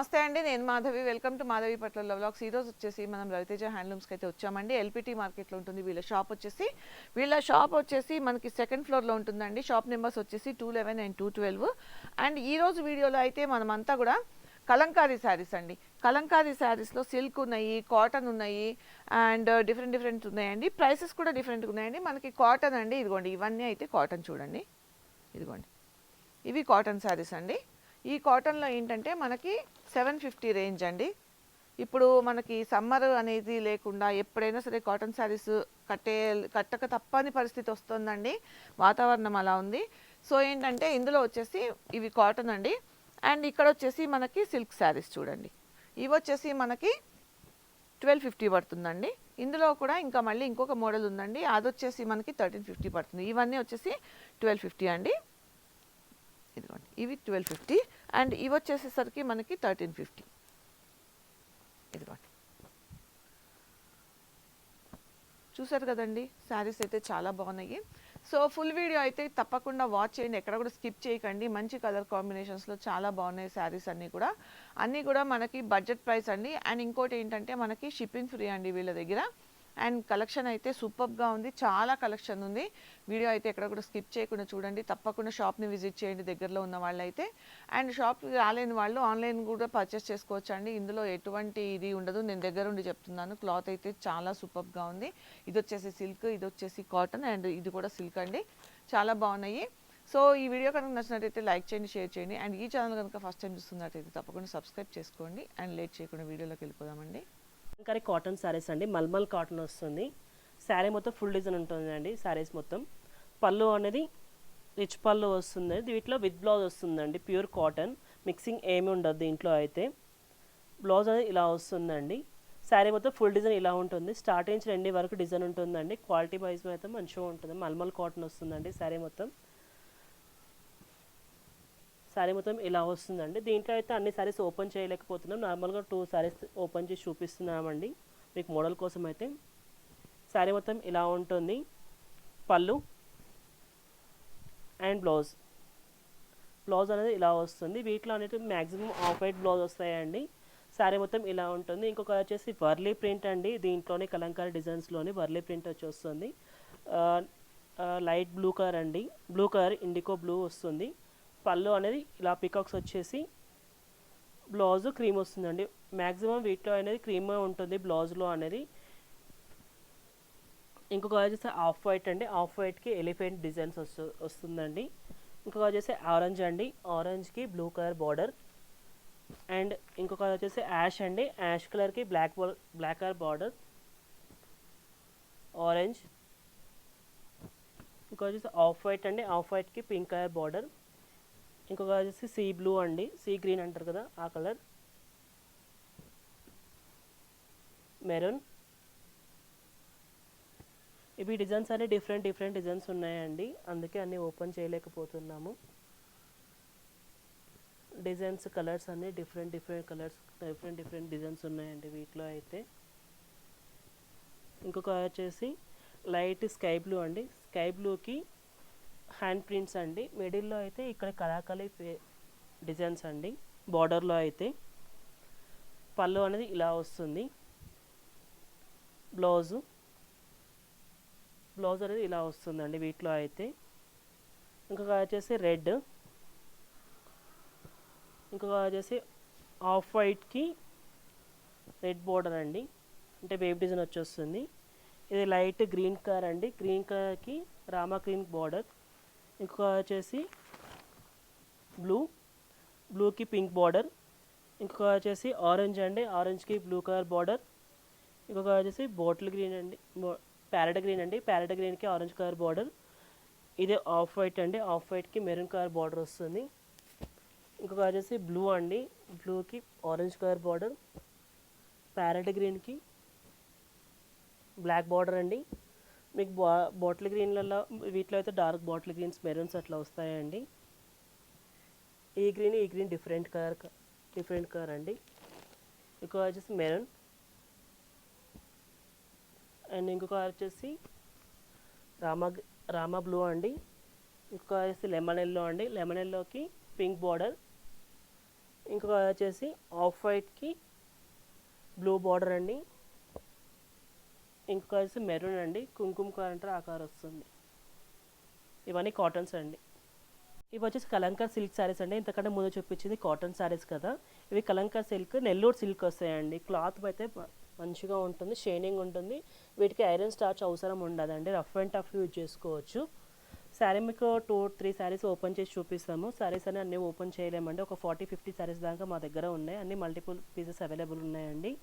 నమస్తే అండి నేను మాధవి. వెల్కమ్ టు మాధవి పట్ల వ్లాగ్స్. ఈరోజు వచ్చేసి మనం రవితేజ హ్యాండ్లూమ్స్కి అయితే వచ్చామండి. ఎల్పిటి మార్కెట్లో ఉంటుంది వీళ్ళ షాప్ వచ్చేసి. వీళ్ళ షాప్ వచ్చేసి మనకి సెకండ్ ఫ్లోర్లో ఉంటుందండి. షాప్ నెంబర్స్ వచ్చేసి two eleven and two twelve. And ఈ రోజు వీడియోలో అయితే మనమంతా కూడా కలంకారీ శారీస్ అండి. కలంకారీ శారీస్లో సిల్క్ ఉన్నాయి కాటన్ ఉన్నాయి అండ్ డిఫరెంట్ డిఫరెంట్ ఉన్నాయండి. ప్రైసెస్ కూడా డిఫరెంట్గా ఉన్నాయండి. మనకి కాటన్ అండి. ఇదిగోండి ఇవన్నీ అయితే కాటన్ చూడండి. ఇదిగోండి. ఇవి కాటన్ శారీస్ అండి. ఈ కాటన్లో ఏంటంటే మనకి సెవెన్ ఫిఫ్టీ రేంజ్ అండి. ఇప్పుడు మనకి సమ్మర్ అనేది లేకుండా ఎప్పుడైనా సరే కాటన్ శారీస్ కట్టే కట్టక తప్పని పరిస్థితి వస్తుందండి. వాతావరణం అలా ఉంది. సో ఏంటంటే ఇందులో వచ్చేసి ఇవి కాటన్ అండి. అండ్ ఇక్కడ వచ్చేసి మనకి సిల్క్ శారీస్ చూడండి. ఇవి వచ్చేసి మనకి ట్వెల్వ్ ఫిఫ్టీ పడుతుందండి. ఇందులో కూడా ఇంకా మళ్ళీ ఇంకొక మోడల్ ఉందండి. అది వచ్చేసి మనకి థర్టీన్ ఫిఫ్టీ పడుతుంది. ఇవన్నీ వచ్చేసి ట్వెల్వ్ ఫిఫ్టీ అండి. ఇదిగోండి. ఇవి ట్వెల్వ్ ఫిఫ్టీ. అండ్ ఇవి వచ్చేసేసరికి మనకి థర్టీన్ ఫిఫ్టీ. ఇదిగోండి చూసారు కదండి శారీస్ అయితే చాలా బాగున్నాయి. సో ఫుల్ వీడియో అయితే తప్పకుండా వాచ్ చేయండి ఎక్కడ కూడా స్కిప్ చేయకండి. మంచి కలర్ కాంబినేషన్స్లో చాలా బాగున్నాయి శారీస్ అన్నీ కూడా. అన్నీ కూడా మనకి బడ్జెట్ ప్రైస్ అండి. అండ్ ఇంకోటి ఏంటంటే మనకి షిప్పింగ్ ఫ్రీ అండి వీళ్ళ దగ్గర. అండ్ కలెక్షన్ అయితే సూపర్గా ఉంది. చాలా కలెక్షన్ ఉంది. వీడియో అయితే ఎక్కడ కూడా స్కిప్ చేయకుండా చూడండి. తప్పకుండా షాప్ని విజిట్ చేయండి దగ్గరలో ఉన్న వాళ్ళైతే. అండ్ షాప్కి రాలేని వాళ్ళు ఆన్లైన్ కూడా పర్చేస్ చేసుకోవచ్చు అండి ఇందులో ఎటువంటి ఇది ఉండదు. నేను దగ్గర ఉండి చెప్తున్నాను. క్లాత్ అయితే చాలా సూపర్గా ఉంది. ఇది వచ్చేసి సిల్క్ ఇది వచ్చేసి కాటన్ అండ్ ఇది కూడా సిల్క్ అండి. చాలా బాగున్నాయి. సో ఈ వీడియో కనుక నచ్చినట్టయితే లైక్ చేయండి షేర్ చేయండి. అండ్ ఈ ఛానల్ కనుక ఫస్ట్ టైం చూస్తున్నట్టయితే తప్పకుండా సబ్స్క్రైబ్ చేసుకోండి. అండ్ లేట్ చేయకుండా వీడియోలోకి వెళ్ళిపోదామండి. కలంకారీ కాటన్ శారీస్ అండి. మల్మల్ కాటన్ వస్తుంది. శారీ మొత్తం ఫుల్ డిజైన్ ఉంటుందండి శారీస్ మొత్తం. పళ్ళు అనేది రిచ్ పళ్ళు వస్తుంది. వీటిలో విత్ బ్లౌజ్ వస్తుందండి ప్యూర్ కాటన్ మిక్సింగ్ ఏమి ఉండదు దీంట్లో అయితే. బ్లౌజ్ అనేది ఇలా వస్తుందండి. శారీ మొత్తం ఫుల్ డిజైన్ ఇలా ఉంటుంది. స్టార్టింగ్ నుంచి రెండు వరకు డిజైన్ ఉంటుందండి. క్వాలిటీ వైజ్ అయితే మంచిగా ఉంటుంది. మల్మల్ కాటన్ వస్తుందండి శారీ మొత్తం. శారీ మొత్తం ఇలా వస్తుందండి. దీంట్లో అయితే అన్ని శారీస్ ఓపెన్ చేయలేకపోతున్నాం. నార్మల్గా టూ శారీస్ ఓపెన్ చేసి చూపిస్తున్నామండి. మీకు మోడల్ కోసం అయితే శారీ మొత్తం ఇలా ఉంటుంది. పళ్ళు అండ్ బ్లౌజ్. బ్లౌజ్ అనేది ఇలా వస్తుంది. వీటిలో అనేది మ్యాక్సిమం ఆఫ్ వైట్ బ్లౌజ్ వస్తాయండి. శారీ మొత్తం ఇలా ఉంటుంది. ఇంకొక వచ్చేసి వర్లీ ప్రింట్ అండి. దీంట్లోనే కలంకారీ డిజైన్స్లోని వర్లీ ప్రింట్ వచ్చి వస్తుంది లైట్ బ్లూ కలర్ అండి. బ్లూ కలర్ ఇండికో బ్లూ వస్తుంది. పళ్ళు అనేది ఇలా పికాక్స్ వచ్చేసి బ్లౌజ్ క్రీమ్ వస్తుందండి. మ్యాక్సిమం వీటిలో అనేది క్రీమ్ ఉంటుంది బ్లౌజ్లో అనేది. ఇంకొక వచ్చేసి ఆఫ్ వైట్ అండి. ఆఫ్ వైట్కి ఎలిఫెంట్ డిజైన్స్ వస్తు వస్తుందండి. ఇంకొక వచ్చేసి ఆరెంజ్ అండి. ఆరెంజ్కి బ్లూ కలర్ బార్డర్. అండ్ ఇంకొక వచ్చేసి యాష్ అండి. యాష్ కలర్కి black black colour border. Orange. ఇంకొక వచ్చేసి ఆఫ్ వైట్ అండి. ఆఫ్ వైట్కి పింక్ కలర్ బార్డర్. ఇంకొక వచ్చేసి సీ బ్లూ అండి. సీ గ్రీన్ అంటారు కదా ఆ కలర్. మెరూన్. ఇవి డిజైన్స్ అన్ని డిఫరెంట్ డిఫరెంట్ డిజైన్స్ ఉన్నాయండి. అందుకే అన్నీ ఓపెన్ చేయలేకపోతున్నాము. డిజైన్స్ కలర్స్ అన్ని different different colours different different designs ఉన్నాయండి వీటిలో అయితే. ఇంకొక వచ్చేసి లైట్ స్కై బ్లూ అండి. స్కై బ్లూకి హ్యాండ్ ప్రింట్స్ అండి. మిడిల్లో అయితే ఇక్కడ కళాకళి డిజైన్స్ అండి. బార్డర్లో అయితే పళ్ళు అనేది ఇలా వస్తుంది. బ్లౌజు బ్లౌజ్ అనేది ఇలా వస్తుందండి వీటిలో అయితే. ఇంకొక వచ్చేసి రెడ్ ఇంకొక వచ్చేసి ఆఫ్ వైట్కి రెడ్ బార్డర్ అండి. అంటే బేబీ డిజైన్ వచ్చేస్తుంది. ఇది లైట్ గ్రీన్ కలర్ అండి. గ్రీన్ కలర్కి రామా గ్రీన్ బార్డర్. ఇంకొక వచ్చేసి బ్లూ బ్లూకి పింక్ బార్డర్ ఇంకొక వచ్చేసి ఆరెంజ్ అండి. ఆరెంజ్కి బ్లూ కలర్ బార్డర్ ఇంకొక వచ్చేసి బాటిల్ గ్రీన్ అండి. ప్యారెట్ గ్రీన్ అండి. ప్యారెట్ గ్రీన్కి ఆరెంజ్ కలర్ బార్డర్ ఇది ఆఫ్ వైట్ అండి. ఆఫ్ వైట్కి మెరూన్ కలర్ బార్డర్ వస్తుంది. ఇంకొక వచ్చేసి బ్లూ అండి. బ్లూకి ఆరెంజ్ కలర్ బార్డర్ ప్యారెట్ గ్రీన్కి బ్లాక్ బార్డర్ అండి. మీకు బా బాటిల్ గ్రీన్లలో వీటిలో అయితే డార్క్ బాటిల్ గ్రీన్స్ మెరూన్స్ అట్లా వస్తాయండి. ఈ గ్రీన్ ఈ green different colour different colour అండి. ఇంకొక వచ్చేసి మెరూన్. అండ్ ఇంకొక వచ్చేసి రామా రామా బ్లూ అండి. ఇంకొక వచ్చేసి లెమన్ ఎల్లో అండి. లెమన్ ఎల్లోకి పింక్ బార్డర్. ఇంకొక వచ్చేసి ఆఫ్ వైట్కి బ్లూ బార్డర్ అండి. ఇంకొక వచ్చేసి మెరూన్ అండి కుంకుమ కలర్ ఆకారం వస్తుంది. ఇవన్నీ కాటన్స్ అండి. ఇవి వచ్చేసి కలంకార్ సిల్క్ శారీస్ అండి ఇంతకంటే ముందు చూపించింది కాటన్ శారీస్ కదా. ఇవి కలంకార్ సిల్క్ నెల్లూరు సిల్క్ వస్తాయండి. క్లాత్ అయితే మంచిగా ఉంటుంది షైనింగ్ ఉంటుంది. వీటికి ఐరన్ స్టార్చ్ అవసరం ఉండదండి రఫ్ అండ్ టఫ్ యూజ్ చేసుకోవచ్చు. శారీ మీకు టూ త్రీ శారీస్ ఓపెన్ చేసి చూపిస్తాము. శారీస్ అని అన్నీ ఓపెన్ చేయలేమండి. ఒక ఫార్టీ ఫిఫ్టీ శారీస్ దాకా మా దగ్గర ఉన్నాయి. అన్ని మల్టిపుల్ పీసెస్ అవైలబుల్ ఉన్నాయండి.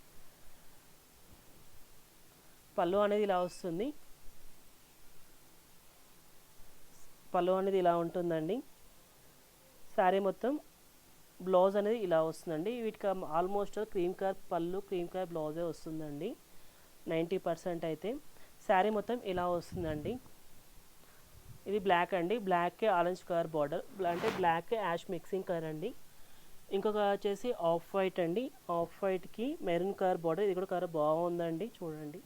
పళ్ళు అనేది ఇలా వస్తుంది. పళ్ళు అనేది ఇలా ఉంటుందండి. శారీ మొత్తం బ్లౌజ్ అనేది ఇలా వస్తుందండి. వీటికి ఆల్మోస్ట్ క్రీమ్ కలర్ పళ్ళు క్రీమ్ కలర్ బ్లౌజే వస్తుందండి. నైంటీ పర్సెంట్ అయితే శారీ మొత్తం ఇలా వస్తుందండి. ఇది బ్లాక్ అండి. Black orange colour border. అంటే బ్లాక్ యాష్ మిక్సింగ్ కలర్ అండి. ఇంకొక వచ్చేసి ఆఫ్ వైట్ అండి. ఆఫ్ వైట్కి మెరూన్ కలర్ బార్డర్. ఇది కూడా కలర్ బాగుందండి. చూడండి.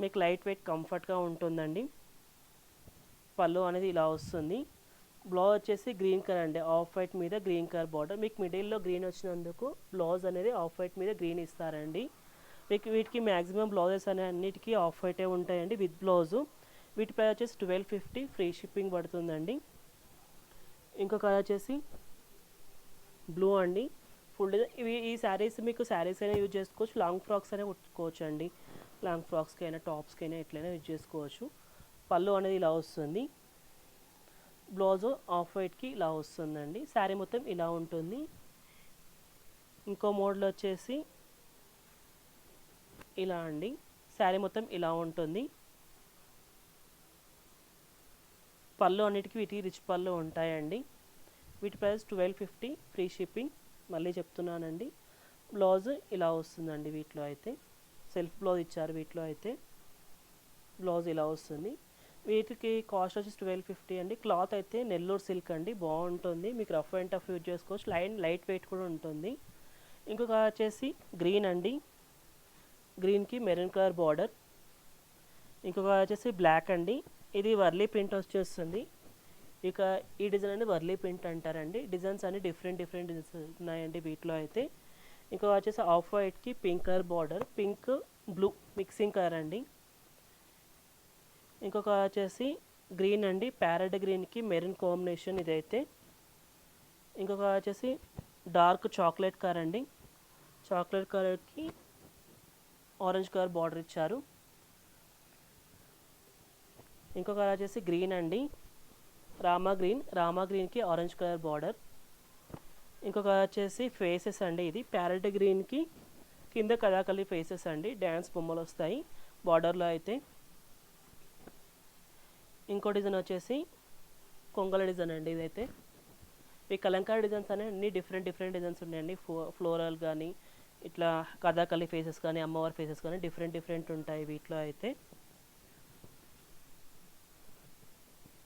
మీకు లైట్ వెయిట్ కంఫర్ట్గా ఉంటుందండి. పళ్ళు అనేది ఇలా వస్తుంది. బ్లౌజ్ వచ్చేసి గ్రీన్ కలర్ అండి. ఆఫ్ వైట్ మీద గ్రీన్ కలర్ బార్డర్. మీకు మిడిల్లో గ్రీన్ వచ్చినందుకు బ్లౌజ్ అనేది ఆఫ్ వైట్ మీద గ్రీన్ ఇస్తారండి. మీకు వీటికి మ్యాక్సిమం బ్లౌజెస్ అనే అన్నిటికీ ఆఫ్ వైటే ఉంటాయండి విత్ బ్లౌజు. వీటి ప్రైస్ వచ్చేసి ట్వెల్వ్ ఫిఫ్టీ ఫ్రీ షిప్పింగ్ పడుతుందండి. ఇంకో కలర్ వచ్చేసి బ్లూ అండి. ఫుల్ ఇవి ఈ శారీస్ మీకు శారీస్ అయినా యూజ్ చేసుకోవచ్చు. లాంగ్ ఫ్రాక్స్ అయినా కుట్టుకోవచ్చు అండి లాంగ్ ఫ్రాక్స్కి అయినా టాప్స్కి అయినా ఎట్లయినా యూజ్ చేసుకోవచ్చు. పళ్ళు అనేది ఇలా వస్తుంది. బ్లౌజ్ ఆఫ్ వైట్కి ఇలా వస్తుందండి. శారీ మొత్తం ఇలా ఉంటుంది. ఇంకో మోడల్ వచ్చేసి ఇలా అండి. శారీ మొత్తం ఇలా ఉంటుంది. పళ్ళు అన్నిటికీ వీటికి రిచ్ పళ్ళు ఉంటాయండి. వీటి price twelve fifty free shipping. మళ్ళీ చెప్తున్నానండి. బ్లౌజ్ ఇలా వస్తుందండి వీటిలో అయితే. సెల్ఫ్ బ్లౌజ్ ఇచ్చారు వీటిలో అయితే. బ్లౌజ్ ఇలా వస్తుంది. వీటికి కాస్ట్ వచ్చేసి ట్వెల్వ్ ఫిఫ్టీ అండి. క్లాత్ అయితే నెల్లూరు సిల్క్ అండి. బాగుంటుంది. మీకు రఫ్ అండ్ టఫ్ యూజ్ చేసుకోవచ్చు. లైన్ లైట్ వెయిట్ కూడా ఉంటుంది. ఇంకొక వచ్చేసి గ్రీన్ అండి. గ్రీన్కి మెరూన్ కలర్ బార్డర్ ఇంకొక వచ్చేసి బ్లాక్ అండి. ఇది వర్లీ ప్రింట్ వచ్చేస్తుంది. ఇక ఈ డిజైన్ అనేది వర్లీ ప్రింట్ అంటారండి. డిజైన్స్ అన్ని డిఫరెంట్ డిఫరెంట్ డిజైన్స్ ఉన్నాయండి వీటిలో అయితే. ఇంకొక వచ్చేసి off వైట్కి pink colour border pink blue mixing colour అండి. ఇంకొక వచ్చేసి గ్రీన్ అండి ప్యారెట్ గ్రీన్కి మెరూన్ కాంబినేషన్ ఇదైతే. ఇంకొక వచ్చేసి డార్క్ చాక్లెట్ కలర్ అండి. చాక్లెట్ కలర్కి ఆరెంజ్ కలర్ బార్డర్ ఇచ్చారు. ఇంకొక కలర్ వచ్చేసి గ్రీన్ అండి. రామా గ్రీన్ రామా గ్రీన్కి ఆరెంజ్ కలర్ బార్డర్. ఇంకొక వచ్చేసి ఫేసెస్ అండి ఇది. ప్యారెట్ గ్రీన్కి కింద కళాకళి ఫేసెస్ అండి. డ్యాన్స్ బొమ్మలు వస్తాయి. బార్డర్లో అయితే. ఇంకో డిజైన్ వచ్చేసి కొంగల డిజైన్ అండి ఇదైతే. ఈ కలంకార డిజైన్స్ అనేవి అన్ని డిఫరెంట్ డిఫరెంట్ డిజైన్స్ ఉన్నాయండి. ఫ్లోరల్ కానీ ఇట్లా కథాకళి ఫేసెస్ కానీ అమ్మవారి ఫేసెస్ కానీ డిఫరెంట్ డిఫరెంట్ ఉంటాయి వీటిలో అయితే.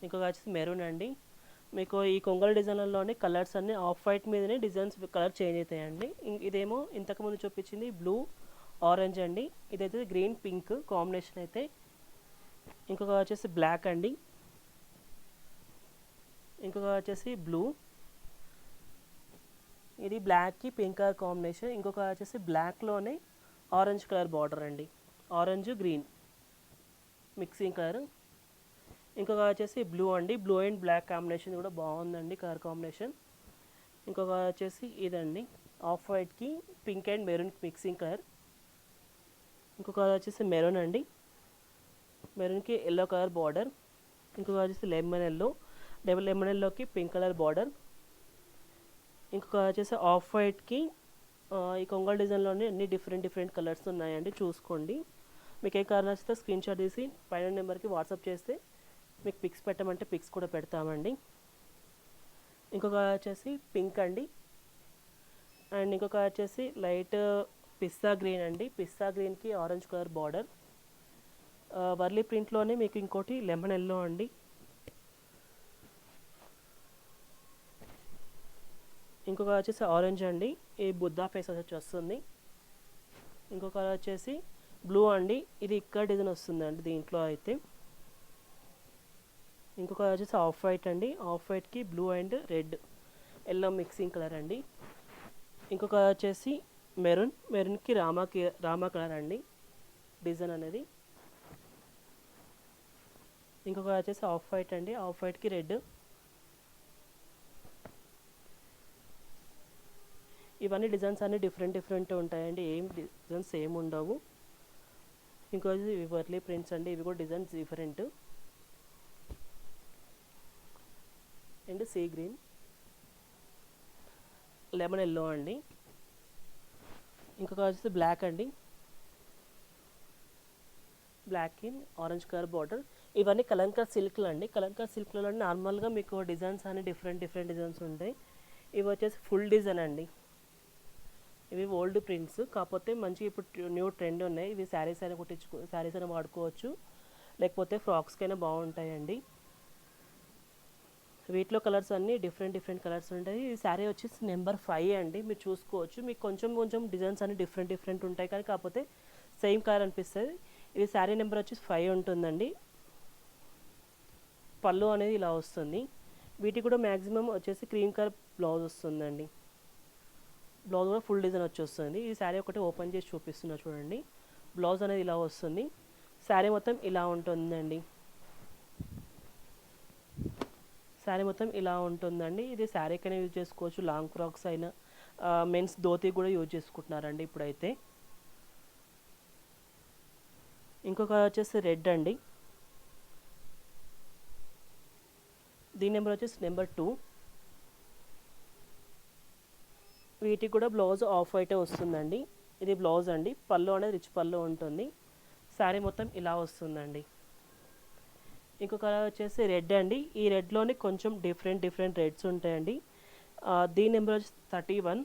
ఇంకొక వచ్చేసి మెరూన్ అండి. మీకు ఈ కొంగల్ డిజైన్లలోని కలర్స్ అన్ని ఆఫ్ వైట్ మీదనే డిజైన్స్ కలర్ చేంజ్ అవుతాయండి. ఇం- ఇదేమో ఇంతకుముందు చూపించింది బ్లూ ఆరెంజ్ అండి. ఇదైతే గ్రీన్ పింక్ కాంబినేషన్ అయితే. ఇంకొక వచ్చేసి బ్లాక్ అండి. ఇంకొక వచ్చేసి బ్లూ. ఇది బ్లాక్కి పింక్ కలర్ కాంబినేషన్. ఇంకొక వచ్చేసి బ్లాక్లోనే ఆరెంజ్ కలర్ బార్డర్ అండి. Orange green mixing colour. ఇంకొక వచ్చేసి బ్లూ అండి. బ్లూ అండ్ బ్లాక్ కాంబినేషన్ కూడా బాగుందండి కలర్ కాంబినేషన్ ఇంకొక వచ్చేసి ఇదండి. Off వైట్కి pink and maroon mixing colour ఇంకొక వచ్చేసి మెరూన్ అండి. మెరూన్కి ఎల్లో కలర్ బార్డర్ ఇంకొక వచ్చేసి లెమన్ ఎల్లో డబుల్ లెమన్ ఎల్లోకి పింక్ కలర్ బార్డర్ ఇంకొక వచ్చేసి ఆఫ్ వైట్కి ఈ కొంగల్ డిజైన్లోనే అన్ని డిఫరెంట్ డిఫరెంట్ కలర్స్ ఉన్నాయండి. చూసుకోండి. మీకు ఏ కారణం నచ్చితే స్క్రీన్ షాట్ తీసి పైన నెంబర్కి వాట్సాప్ చేస్తే మీకు పిక్స్ పెట్టమంటే పిక్స్ కూడా పెడతామండి. ఇంకొక వచ్చేసి పింక్ అండి. అండ్ ఇంకొక వచ్చేసి లైట్ పిస్తా గ్రీన్ అండి. పిస్తా గ్రీన్కి ఆరెంజ్ కలర్ బార్డర్. వర్లీ ప్రింట్లోనే మీకు ఇంకోటి లెమన్ ఎల్లో అండి. ఇంకొక వచ్చేసి ఆరెంజ్ అండి. ఈ బుద్ధా ఫేస్ వచ్చి వస్తుంది. ఇంకొక వచ్చేసి బ్లూ అండి. ఇది ఇక్కడ డిజైన్ వస్తుందండి దీంట్లో అయితే. ఇంకొక వచ్చేసి ఆఫ్ వైట్ అండి. Of వైట్కి blue and red. Yellow mixing colour అండి. ఇంకొక వచ్చేసి మెరూన్. మెరూన్కి రామాకి రామా కలర్ అండి. డిజైన్ అనేది. ఇంకొక వచ్చేసి ఆఫ్ వైట్ అండి. ఆఫ్ వైట్కి రెడ్. ఇవన్నీ డిజైన్స్ అన్నీ డిఫరెంట్ డిఫరెంట్ ఉంటాయండి. ఏం డిజైన్స్ సేమ్ ఉండవు. ఇంకోటి ఇవి వర్లీ ప్రింట్స్ అండి. ఇవి కూడా designs different. And sea green. Lemon yellow అండి. ఇంకొక వచ్చేసి బ్లాక్ అండి. Black in orange colour border. ఇవన్నీ కలంకర్ సిల్క్లు అండి. కలంకర్ సిల్క్లలో నార్మల్గా మీకు డిజైన్స్ అన్ని డిఫరెంట్ డిఫరెంట్ డిజైన్స్ ఉంటాయి. ఇవి వచ్చేసి ఫుల్ డిజైన్ అండి. ఇవి ఓల్డ్ ప్రింట్స్. కాకపోతే మంచి ఇప్పుడు న్యూ ట్రెండ్ ఉన్నాయి. ఇవి శారీస్ అయినా కుట్టించుకో శారీస్ అయినా వాడుకోవచ్చు. లేకపోతే ఫ్రాక్స్కైనా బాగుంటాయండి. వీటిలో కలర్స్ అన్నీ డిఫరెంట్ డిఫరెంట్ కలర్స్ ఉంటాయి. ఈ శారీ వచ్చేసి నెంబర్ ఫైవ్ అండి. మీరు చూసుకోవచ్చు. మీకు కొంచెం కొంచెం డిజైన్స్ అన్ని డిఫరెంట్ డిఫరెంట్ ఉంటాయి. కానీ కాకపోతే సేమ్ కలర్ అనిపిస్తుంది. ఇది శారీ నెంబర్ వచ్చేసి ఫైవ్ ఉంటుందండి. పళ్ళు అనేది ఇలా వస్తుంది. వీటికి కూడా మ్యాక్సిమం వచ్చేసి క్రీమ్ కలర్ బ్లౌజ్ వస్తుందండి. బ్లౌజ్ కూడా ఫుల్ డిజైన్ వచ్చేస్తుంది. ఈ శారీ ఒకటి ఓపెన్ చేసి చూపిస్తున్నా చూడండి. బ్లౌజ్ అనేది ఇలా వస్తుంది. శారీ మొత్తం ఇలా ఉంటుందండి. శారీ మొత్తం ఇలా ఉంటుందండి. ఇది శారీకైనా యూజ్ చేసుకోవచ్చు. లాంగ్ ఫ్రాక్స్ అయినా మెన్స్ ధోతి కూడా యూజ్ చేసుకుంటున్నారండి ఇప్పుడైతే. ఇంకొక వచ్చేసి రెడ్ అండి. దీని నెంబర్ వచ్చేసి నెంబర్ టూ. వీటికి కూడా బ్లౌజ్ ఆఫ్ వైటే వస్తుందండి. ఇది బ్లౌజ్ అండి. పళ్ళు అనేది రిచ్ పళ్ళు ఉంటుంది. శారీ మొత్తం ఇలా వస్తుందండి. ఇంకో కలర్ వచ్చేసి రెడ్ అండి. ఈ రెడ్లోని కొంచెం డిఫరెంట్ డిఫరెంట్ రెడ్స్ ఉంటాయండి. దీని నెంబర్ వచ్చి థర్టీ వన్.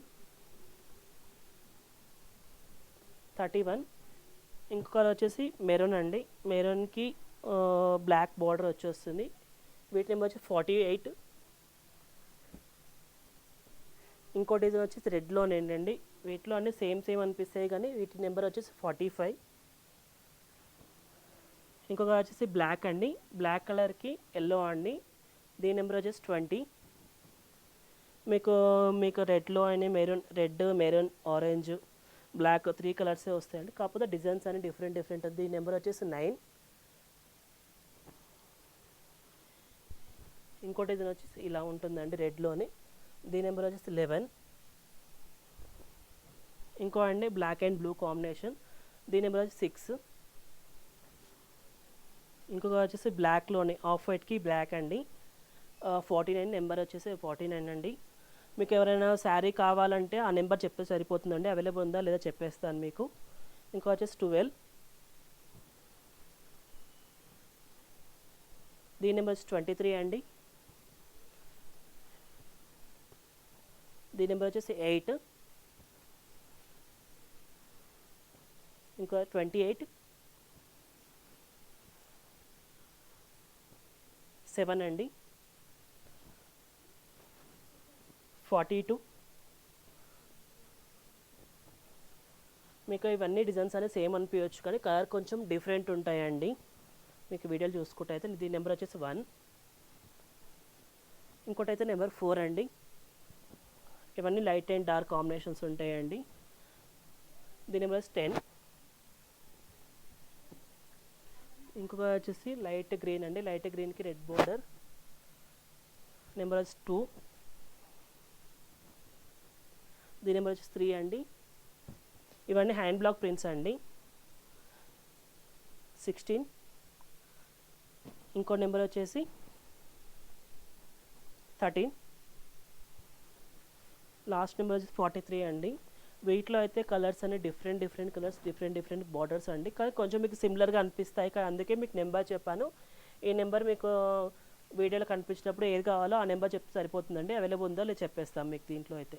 Thirty one. ఇంకో కలర్ వచ్చేసి మెరూన్ అండి. మెరూన్కి బ్లాక్ బార్డర్ వచ్చి వస్తుంది వీటి నెంబర్ వచ్చి ఫార్టీ ఎయిట్. ఇంకో డిజైన్ వచ్చేసి రెడ్లోనే అండి వీటిలో అన్నీ సేమ్ సేమ్ అనిపిస్తాయి కానీ వీటి నెంబర్ వచ్చేసి ఫార్టీ ఫైవ్. ఇంకొక వచ్చేసి బ్లాక్ అండి. బ్లాక్ కలర్కి ఎల్లో అండి. దీని నెంబర్ వచ్చేసి ట్వంటీ మీకు మీకు రెడ్లో అని maroon red maroon orange black three కలర్సే వస్తాయండి. కాకపోతే డిజైన్స్ అన్ని డిఫరెంట్ డిఫరెంట్ దీని నెంబర్ వచ్చేసి నైన్ ఇంకోటి ఇది వచ్చేసి ఇలా ఉంటుందండి రెడ్లోని దీని నెంబర్ వచ్చేసి లెవెన్ ఇంకో అండి బ్లాక్ అండ్ బ్లూ కాంబినేషన్ దీని నెంబర్ వచ్చి సిక్స్ ఇంకొక వచ్చేసి బ్లాక్లోనే ఆఫ్ వైట్కి బ్లాక్ అండి. ఫార్టీ నైన్ నెంబర్ వచ్చేసి ఫార్టీ నైన్ అండి. మీకు ఎవరైనా శారీ కావాలంటే ఆ నెంబర్ చెప్తే సరిపోతుందండి. అవైలబుల్ ఉందా లేదా చెప్పేస్తాను మీకు. ఇంకో వచ్చేసి ట్వెల్వ్. దీని నెంబర్ వచ్చి ట్వంటీ త్రీ అండి. దీని నెంబర్ వచ్చేసి ఎయిట్. ఇంకా ట్వంటీ ఎయిట్. సెవెన్ అండి. Forty two. మీకు ఇవన్నీ డిజైన్స్ అనేది సేమ్ అనిపించవచ్చు కానీ కలర్ కొంచెం డిఫరెంట్ ఉంటాయండి. మీకు వీడియోలు చూసుకుంటే అయితే దీని నెంబర్ వచ్చేసి వన్. ఇంకోటి అయితే నెంబర్ ఫోర్ అండి. ఇవన్నీ లైట్ అండ్ డార్క్ కాంబినేషన్స్ ఉంటాయండి. దీని నెంబర్ టెన్. ఇంకొక వచ్చేసి లైట్ గ్రీన్ అండి. లైట్ గ్రీన్కి రెడ్ బోర్డర్. నెంబర్ వచ్చి టూ. దీని నెంబర్ వచ్చేసి త్రీ అండి. ఇవన్నీ హ్యాండ్ బ్లాక్ ప్రింట్స్ అండి. సిక్స్టీన్. ఇంకో నెంబర్ వచ్చేసి థర్టీన్. లాస్ట్ నెంబర్ వచ్చేసి ఫార్టీ త్రీ అండి. వీటిలో అయితే కలర్స్ అన్ని different different colours different different borders అండి. కానీ కొంచెం మీకు సిమిలర్గా అనిపిస్తాయి. కానీ అందుకే మీకు నెంబర్ చెప్పాను. ఈ నెంబర్ మీకు వీడియోలో కనిపించినప్పుడు ఏది కావాలో ఆ నెంబర్ చెప్తే సరిపోతుందండి. అవైలబుల్ ఉందో లేదు చెప్పేస్తాం మీకు దీంట్లో అయితే.